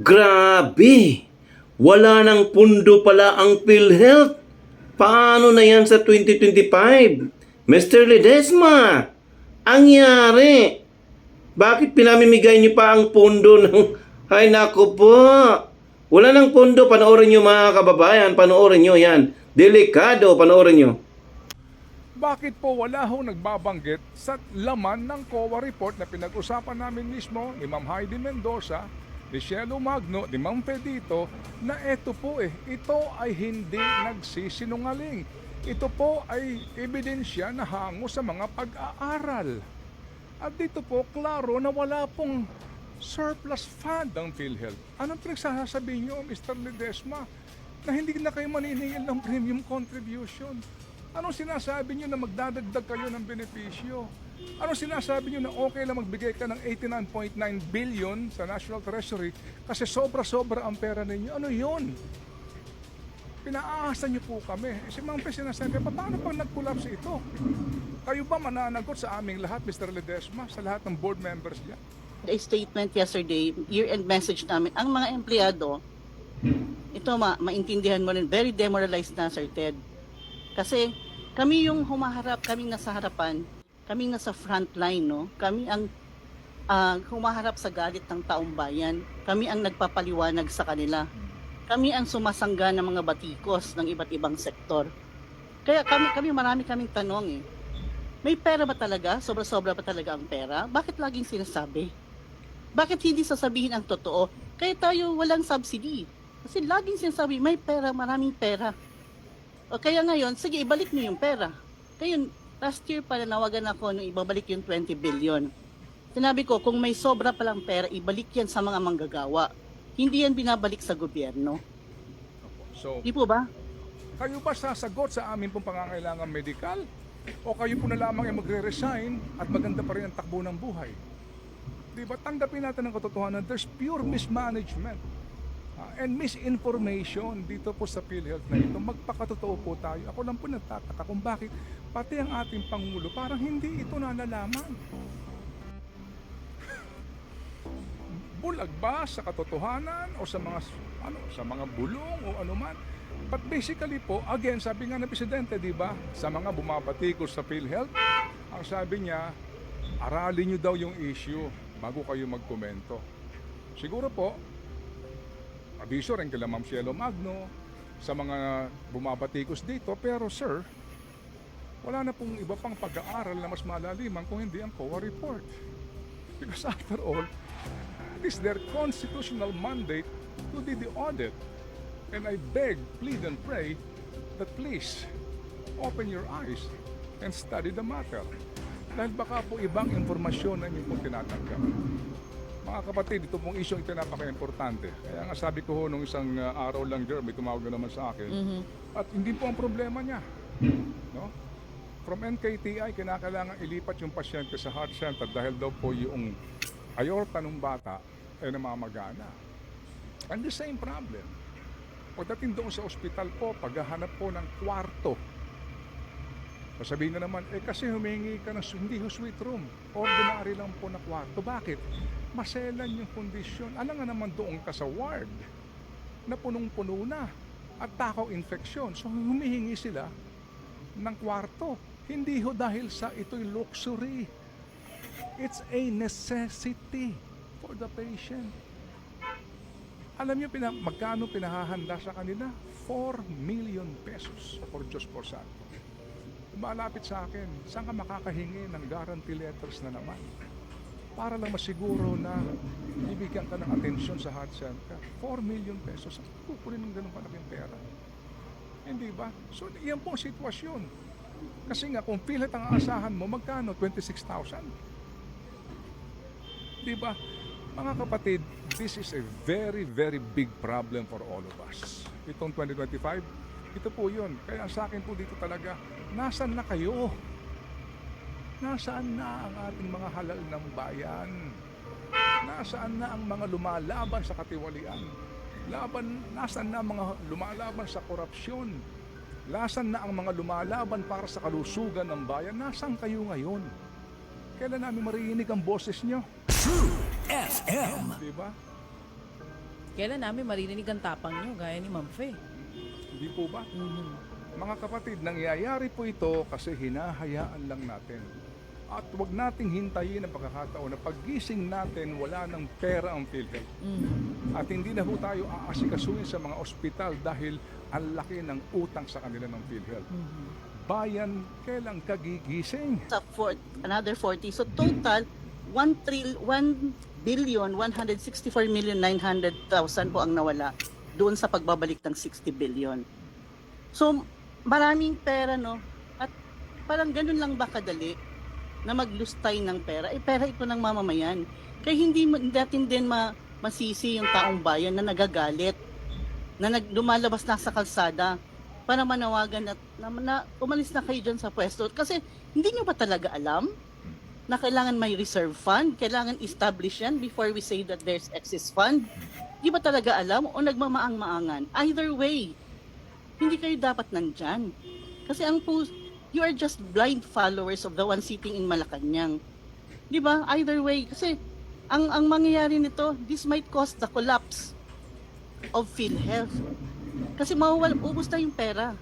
Grabe! Wala nang pundo pala ang PhilHealth. Paano na yan sa 2025? Mr. Ledesma, ang yari. Bakit pinamimigay niyo pa ang pundo ng... Ay naku po. Wala nang pundo. Panoorin niyo mga kababayan. Panoorin niyo yan. Delikado. Panoorin niyo. Bakit po wala ho nagbabanggit sa laman ng COA report na pinag-usapan namin mismo ni Ma'am Heidi Mendoza, ni Cielo Magno, ni Ma'am Pedito, na ito po eh, ito ay hindi nagsisinungaling. Ito po ay ebidensya na hango sa mga pag-aaral. At dito po, klaro na wala pong surplus fund ang PhilHealth. Anong pinagsasabi niyo, Mr. Ledesma, na hindi na kayo maniningil ng premium contribution? Anong sinasabi niyo na magdadagdag kayo ng benepisyo? Anong sinasabi niyo na okay lang magbigay ka ng 89.9 billion sa National Treasury kasi sobra-sobra ang pera ninyo? Ano yun? Pinaasa niyo po kami. Eh, Si Ma'am Pe sinasabi, "Pa- paano pag nag-collapse ito? Kayo ba mananagot sa aming lahat, Mr. Ledesma, sa lahat ng board members niya? a statement yesterday, year-end message namin, ang mga empleyado, ito ma maintindihan mo rin, very demoralized na Sir Ted. Kasi kami yung humaharap, kaming nasa harapan, kaming nasa front line, no? Kami ang ah, humaharap sa galit ng taong bayan. Kami ang nagpapaliwanag sa kanila. Kami ang sumasangga ng mga batikos ng iba't ibang sektor. Kaya kami, kami marami kaming tanong eh. May pera ba talaga? Sobra-sobra ba talaga ang pera? Bakit laging sinasabi? Bakit hindi sasabihin ang totoo? Kaya tayo walang subsidy. Kasi laging sinasabi, may pera, maraming pera. O kaya ngayon, sige, ibalik niyo yung pera. Kaya last year pa nawagan ako nung ibabalik yung 20 billion. Sinabi ko, kung may sobra palang pera, ibalik yan sa mga manggagawa. Hindi yan binabalik sa gobyerno. So, Di po ba? kayo ba sasagot sa amin pong pangangailangan medikal? O kayo po na lamang ay magre-resign at maganda pa rin ang takbo ng buhay? Di ba? Tanggapin natin ang katotohanan. There's pure mismanagement ah, and misinformation dito po sa PhilHealth na ito. Magpakatotoo po tayo. Ako lang po nagtataka kung bakit pati ang ating Pangulo parang hindi ito nalalaman. bulag ba sa katotohanan o sa mga ano sa mga bulong o anuman but basically po again sabi nga ng presidente di ba sa mga bumabatikos sa PhilHealth ang sabi niya aralin niyo daw yung issue bago kayo magkomento siguro po abiso rin kila Ma'am Cielo Magno sa mga bumabatikos dito pero sir wala na pong iba pang pag-aaral na mas malaliman kung hindi ang COA report because after all It is their constitutional mandate to do the audit. And I beg, plead, and pray that please open your eyes and study the matter. Dahil baka po ibang informasyon na inyong tinatanggap. Mga kapatid, ito pong isyong ito napaka-importante. Kaya nga sabi ko ho nung isang uh, araw lang, Jer, may tumawag na naman sa akin. At hindi po ang problema niya. No? From NKTI, kinakailangan ilipat yung pasyente sa heart center dahil daw po yung aorta ng bata ay namamagana. And the same problem. Pagdating doon sa ospital po, paghahanap po ng kwarto, sasabihin na naman, eh kasi humingi ka ng hindi ho suite room. Ordinary lang po na kwarto. Bakit? Maselan yung kondisyon. Alam nga naman doon ka sa ward na punong-puno na at takaw infeksyon. So humihingi sila ng kwarto. Hindi ho dahil sa ito'y luxury. It's a necessity for the patient. Alam niyo pina, magkano pinahahanda sa kanila? 4 million pesos for Diyos por Santo. Malapit sa akin, saan ka makakahingi ng guarantee letters na naman? Para lang masiguro na ibigyan ka ng atensyon sa heart center. 4 million pesos. Saan kukunin ng ganun kalaking pera? Hindi ba? So, yan po ang sitwasyon. Kasi nga, kung pilit ang aasahan mo, magkano? 26,000? Di ba? Mga kapatid, this is a very, very big problem for all of us. Itong 2025, ito po yun. Kaya sa akin po dito talaga, nasan na kayo? Nasaan na ang ating mga halal ng bayan? Nasaan na ang mga lumalaban sa katiwalian? Laban, nasaan na ang mga lumalaban sa korupsyon? Nasaan na ang mga lumalaban para sa kalusugan ng bayan? Nasaan kayo ngayon? Kailan namin marinig ang boses nyo? True FM. Di ba? Kailan namin maririnig ang tapang nyo, gaya ni Ma'am Fe? Hindi po ba? Mhm. Mga kapatid, nangyayari po ito kasi hinahayaan lang natin. At huwag nating hintayin ang pagkakataon na paggising natin wala ng pera ang PhilHealth. Mhm. At hindi na po tayo aasikasuhin sa mga ospital dahil ang laki ng utang sa kanila ng PhilHealth. Mhm. Bayan, kailang kagigising? Sa four, another 40. So total, 1 trill 1 billion 164 million 900,000 po ang nawala doon sa pagbabalik ng 60 billion. So maraming pera no at parang ganun lang ba kadali na maglustay ng pera? Eh pera ito ng mamamayan. Kaya hindi natin din ma, masisi yung taong bayan na nagagalit na nag, lumalabas na sa kalsada para manawagan at na, na umalis na kayo dyan sa pwesto. Kasi hindi nyo ba talaga alam na kailangan may reserve fund? Kailangan establish yan before we say that there's excess fund? Di ba talaga alam o nagmamaang-maangan? Either way, hindi kayo dapat nandyan. Kasi ang po, you are just blind followers of the one sitting in Malacanang. Di ba? Either way. Kasi ang, ang mangyayari nito, this might cause the collapse of PhilHealth. Kasi mawawala, ubus na yung pera.